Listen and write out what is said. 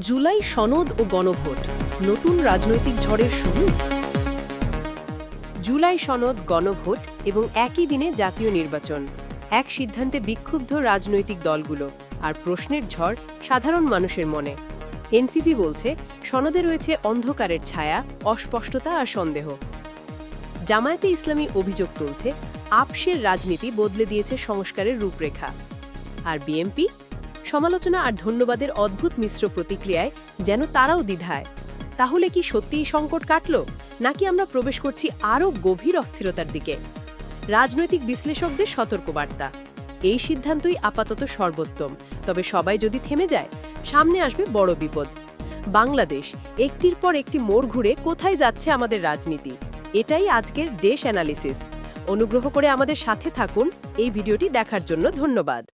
জুলাই সনদ ও গণভোট। নতুন রাজনৈতিক ঝড়ের শুরু। জুলাই সনদ, গণভোট এবং একই দিনে জাতীয় নির্বাচন। এক সিদ্ধান্তে বিক্ষুব্ধ রাজনৈতিক দলগুলো আর প্রশ্নের ঝড় সাধারণ মানুষের মনে। এনসিপি বলছে, সনদে রয়েছে অন্ধকারের ছায়া, অস্পষ্টতা আর সন্দেহ। জামায়াতে ইসলামী অভিযোগ তুলছে, আপসের রাজনীতি বদলে দিয়েছে সংস্কারের রূপরেখা। আর বিএমপি সমালোচনা আর ধন্যবাদের অদ্ভুত মিশ্র প্রতিক্রিয়ায় যেন তারাও দ্বিধায়। তাহলে কি সত্যিই সংকট কাটল? নাকি আমরা প্রবেশ করছি আরও গভীর অস্থিরতার দিকে? রাজনৈতিক বিশ্লেষকদের সতর্কবার্তা। এই সিদ্ধান্তই আপাতত সর্বোত্তম। তবে সবাই যদি থেমে যায়, সামনে আসবে বড় বিপদ। বাংলাদেশ, একটির পর একটি মোড় ঘুরে কোথায় যাচ্ছে আমাদের রাজনীতি? এটাই আজকের দেশ অ্যানালিসিস। অনুগ্রহ করে আমাদের সাথে থাকুন। এই ভিডিওটি দেখার জন্য ধন্যবাদ।